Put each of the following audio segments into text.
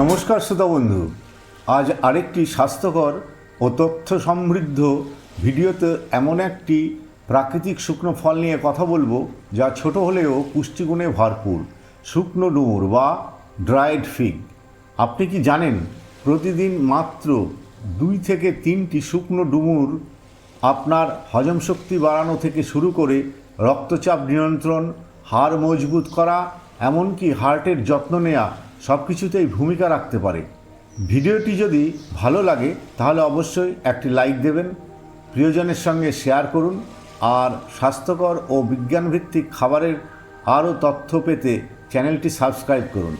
নমস্কার শ্রোতা বন্ধু। আজ আরেকটি স্বাস্থ্যকর ও তথ্য সমৃদ্ধ ভিডিওতে এমন একটি প্রাকৃতিক শুকনো ফল নিয়ে কথা বলব, যা ছোট হলেও পুষ্টিগুণে ভরপুর। শুকনো ডুমুর বা ড্রাইড ফিগ। আপনি কি জানেন, প্রতিদিন মাত্র দুই থেকে তিনটি শুকনো ডুমুর আপনার হজম শক্তি বাড়ানো থেকে শুরু করে রক্তচাপ নিয়ন্ত্রণ, হাড় মজবুত করা, এমনকি হার্টের যত্ন নেওয়া সব কিছুতেই ভূমিকা রাখতে পারে। ভিডিওটি যদি ভালো লাগে, তাহলে অবশ্যই একটি লাইক দেবেন, প্রিয়জনের সঙ্গে শেয়ার করুন, আর স্বাস্থ্যকর ও বিজ্ঞানভিত্তিক খাবারের আরও তথ্য পেতে চ্যানেলটি সাবস্ক্রাইব করুন।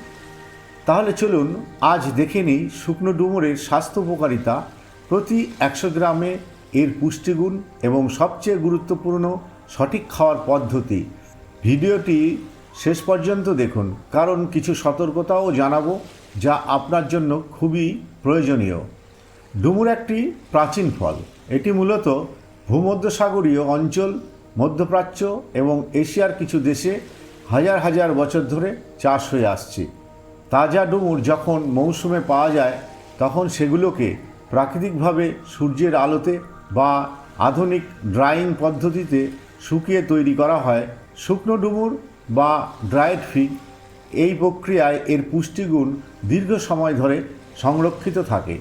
তাহলে চলুন, আজ দেখে নিই শুকনো ডুমুরের স্বাস্থ্য উপকারিতা। প্রতি একশো গ্রামে এর পুষ্টিগুণ এবং সবচেয়ে গুরুত্বপূর্ণ সঠিক খাওয়ার পদ্ধতি। ভিডিওটি শেষ পর্যন্ত দেখুন, কারণ কিছু সতর্কতাও জানাব যা আপনার জন্য খুবই প্রয়োজনীয়। ডুমুর একটি প্রাচীন ফল। এটি মূলত ভূমধ্যসাগরীয় অঞ্চল, মধ্যপ্রাচ্য এবং এশিয়ার কিছু দেশে হাজার হাজার বছর ধরে চাষ হয়ে আসছে। তাজা ডুমুর যখন মৌসুমে পাওয়া যায়, তখন সেগুলোকে প্রাকৃতিকভাবে সূর্যের আলোতে বা আধুনিক ড্রাইং পদ্ধতিতে শুকিয়ে তৈরি করা হয়। শুকনো ডুমুর বা ড্রায়েড ফিগ এই প্রক্রিয়ায় এর পুষ্টিগুণ দীর্ঘ সময় ধরে সংরক্ষিত থাকে।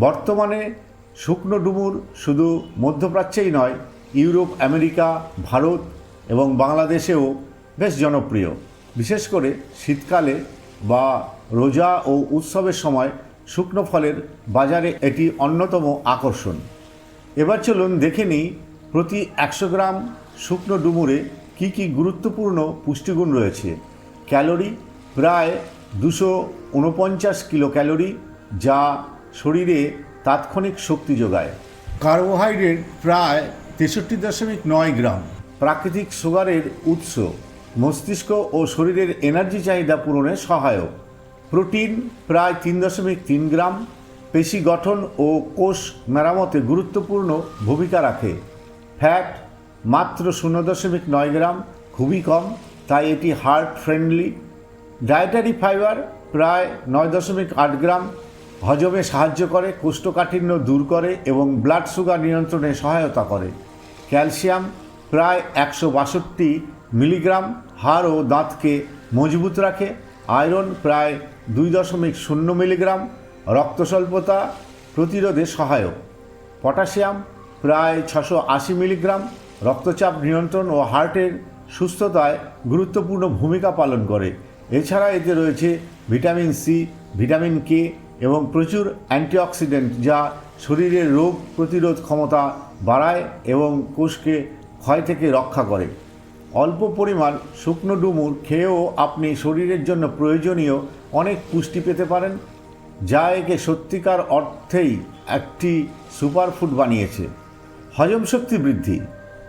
বর্তমানে শুকনো ডুমুর শুধু মধ্যপ্রাচ্যেই নয়, ইউরোপ, আমেরিকা, ভারত এবং বাংলাদেশেও বেশ জনপ্রিয়। বিশেষ করে শীতকালে বা রোজা ও উৎসবের সময় শুকনো ফলের বাজারে এটি অন্যতম আকর্ষণ। এবার চলুন দেখে নিই প্রতি একশো গ্রাম শুকনো ডুমুরে কি কি গুরুত্বপূর্ণ পুষ্টিগুণ রয়েছে? ক্যালোরি প্রায় দুশো উনপঞ্চাশ কিলো ক্যালোরি যা শরীরে তাৎক্ষণিক শক্তি যোগায়। কার্বোহাইড্রেট প্রায় তেষট্টি দশমিক নয় গ্রাম। প্রাকৃতিক সুগারের উৎস মস্তিষ্ক ও শরীরের এনার্জি চাহিদা পূরণে সহায়ক। প্রোটিন প্রায় তিন দশমিক তিন গ্রাম। পেশি গঠন ও কোষ মেরামতে গুরুত্বপূর্ণ ভূমিকা রাখে। ফ্যাট মাত্র শূন্য দশমিক নয় গ্রাম, খুবই কম। তাই এটি হার্ট ফ্রেন্ডলি ডায়েটারি ফাইবার প্রায় নয় দশমিক আট গ্রাম। হজমে সাহায্য করে, কোষ্ঠকাঠিন্য দূর করে এবং ব্লাড সুগার নিয়ন্ত্রণে সহায়তা করে। ক্যালসিয়াম প্রায় একশো বাষট্টি মিলিগ্রাম। হাড় ও দাঁতকে মজবুত রাখে। আয়রন প্রায় দুই দশমিক শূন্য মিলিগ্রাম। রক্তস্বল্পতা প্রতিরোধে সহায়ক। পটাশিয়াম প্রায় ছশো আশি মিলিগ্রাম। রক্তচাপ নিয়ন্ত্রণ ও হার্টের সুস্থতায় গুরুত্বপূর্ণ ভূমিকা পালন করে। এছাড়া এতে রয়েছে ভিটামিন সি, ভিটামিন কে এবং প্রচুর অ্যান্টিঅক্সিডেন্ট যা শরীরের রোগ প্রতিরোধ ক্ষমতা বাড়ায় এবং কোষকে ক্ষয় থেকে রক্ষা করে। অল্প পরিমাণ শুকনো ডুমুর খেয়েও আপনি শরীরের জন্য প্রয়োজনীয় অনেক পুষ্টি পেতে পারেন, যা একে সত্যিকার অর্থেই একটি সুপারফুড বানিয়েছে। হজম শক্তি বৃদ্ধি।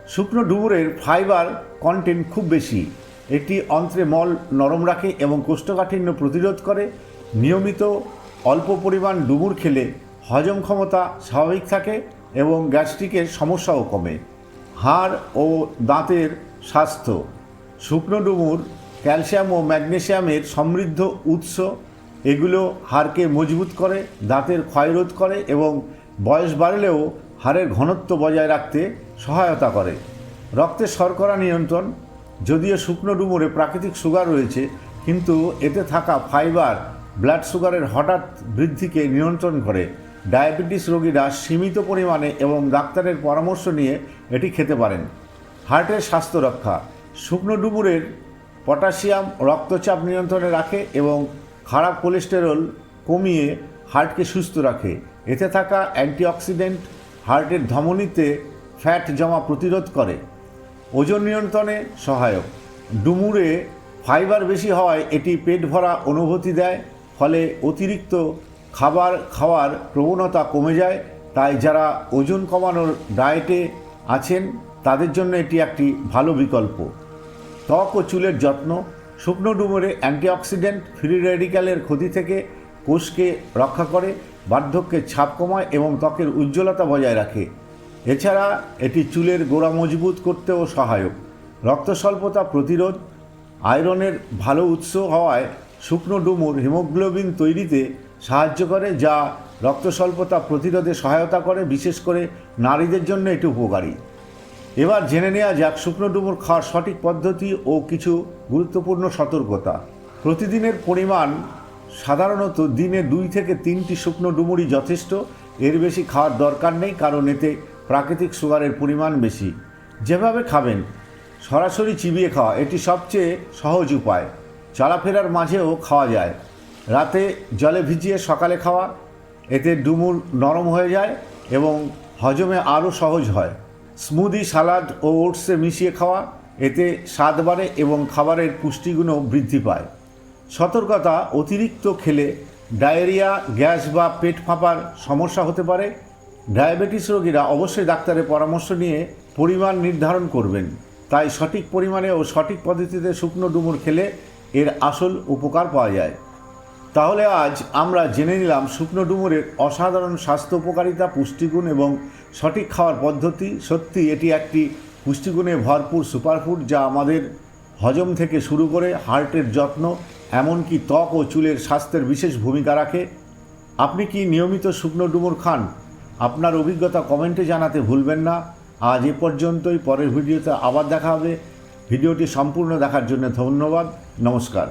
শুকনো ডুবুরের ফাইবার কন্টেন্ট খুব বেশি। এটি অন্ত্রে মল নরম রাখে এবং কোষ্ঠকাঠিন্য প্রতিরোধ করে। নিয়মিত অল্প পরিমাণ ডুমুর খেলে হজম ক্ষমতা স্বাভাবিক থাকে এবং গ্যাস্ট্রিকের সমস্যাও কমে। হাড় ও দাঁতের স্বাস্থ্য। শুকনো ডুমুর ক্যালসিয়াম ও ম্যাগনেসিয়ামের সমৃদ্ধ উৎস। এগুলো হাড়কে মজবুত করে, দাঁতের ক্ষয়রোধ করে এবং বয়স বাড়লেও হাড়ের ঘনত্ব বজায় রাখতে সহায়তা করে। রক্তের শর্করা নিয়ন্ত্রণ, যদিও শুকনো ডুমুরে প্রাকৃতিক সুগার রয়েছে, কিন্তু এতে থাকা ফাইবার, ব্লাড সুগারের হঠাৎ বৃদ্ধিকে নিয়ন্ত্রণ করে। ডায়াবেটিস রোগীরা সীমিত পরিমাণে এবং ডাক্তারের পরামর্শ নিয়ে এটি খেতে পারেন। হার্টের স্বাস্থ্য রক্ষা, শুকনো ডুমুরের পটাশিয়াম রক্তচাপ নিয়ন্ত্রণে রাখে এবং খারাপ কোলেস্টেরল কমিয়ে হার্টকে সুস্থ রাখে। এতে থাকা অ্যান্টিঅক্সিডেন্ট, হার্টের ধমনীতে ফ্যাট জমা প্রতিরোধ করে। ওজন নিয়ন্ত্রণে সহায়ক। ডুমুরে ফাইবার বেশি হওয়ায় এটি পেট ভরা অনুভূতি দেয়, ফলে অতিরিক্ত খাবার খাওয়ার প্রবণতা কমে যায়। তাই যারা ওজন কমানোর ডায়েটে আছেন, তাদের জন্য এটি একটি ভালো বিকল্প। ত্বক ও চুলের যত্ন। শুকনো ডুমুরে অ্যান্টিঅক্সিডেন্ট ফ্রি রেডিক্যালের ক্ষতি থেকে কোষকে রক্ষা করে, বার্ধক্যের ছাপ কমায় এবং ত্বকের উজ্জ্বলতা বজায় রাখে। এছাড়া এটি চুলের গোড়া মজবুত করতেও সহায়ক। রক্ত স্বল্পতা প্রতিরোধ, আয়রনের ভালো উৎস হওয়ায় শুকনো ডুমুর হিমোগ্লোবিন তৈরিতে সাহায্য করে, যা রক্ত স্বল্পতা প্রতিরোধে সহায়তা করে, বিশেষ করে নারীদের জন্য এটি উপকারী। এবার জেনে নেওয়া যাক শুকনো ডুমুর খাওয়ার সঠিক পদ্ধতি ও কিছু গুরুত্বপূর্ণ সতর্কতা। প্রতিদিনের পরিমাণ সাধারণত দিনে দুই থেকে তিনটি শুকনো ডুমুরই যথেষ্ট। এর বেশি খাওয়ার দরকার নেই, কারণ এতে প্রাকৃতিক সুগারের পরিমাণ বেশি। যেভাবে খাবেন, সরাসরি চিবিয়ে খাওয়া এটি সবচেয়ে সহজ উপায়। চলাফেরার মাঝেও খাওয়া যায়। রাতে জলে ভিজিয়ে সকালে খাওয়া, এতে ডুমুর নরম হয়ে যায় এবং হজমে আরও সহজ হয়। স্মুদি, সালাদ ও ওটসে মিশিয়ে খাওয়া, এতে স্বাদ বাড়ে এবং খাবারের পুষ্টিগুণও বৃদ্ধি পায়। সতর্কতা অতিরিক্ত খেলে ডায়রিয়া, গ্যাস বা পেট ফাঁপার সমস্যা হতে পারে। ডায়াবেটিস রোগীরা অবশ্যই ডাক্তারের পরামর্শ নিয়ে পরিমাণ নির্ধারণ করবেন। তাই সঠিক পরিমাণে ও সঠিক পদ্ধতিতে শুকনো ডুমুর খেলে এর আসল উপকার পাওয়া যায়। তাহলে আজ আমরা জেনে নিলাম শুকনো ডুমুরের অসাধারণ স্বাস্থ্য উপকারিতা, পুষ্টিগুণ এবং সঠিক খাওয়ার পদ্ধতি। সত্যি, এটি একটি পুষ্টিগুণে ভরপুর সুপারফুড যা আমাদের হজম থেকে শুরু করে হার্টের যত্ন, এমনকি ত্বক ও চুলের স্বাস্থ্যের বিশেষ ভূমিকা রাখে। আপনি কি নিয়মিত শুকনো ডুমুর খান? আপনার অভিজ্ঞতা কমেন্টে জানাতে ভুলবেন না। আজ এ পর্যন্তই, পরের ভিডিওতে আবার দেখা হবে। ভিডিওটি সম্পূর্ণ দেখার জন্য ধন্যবাদ। নমস্কার।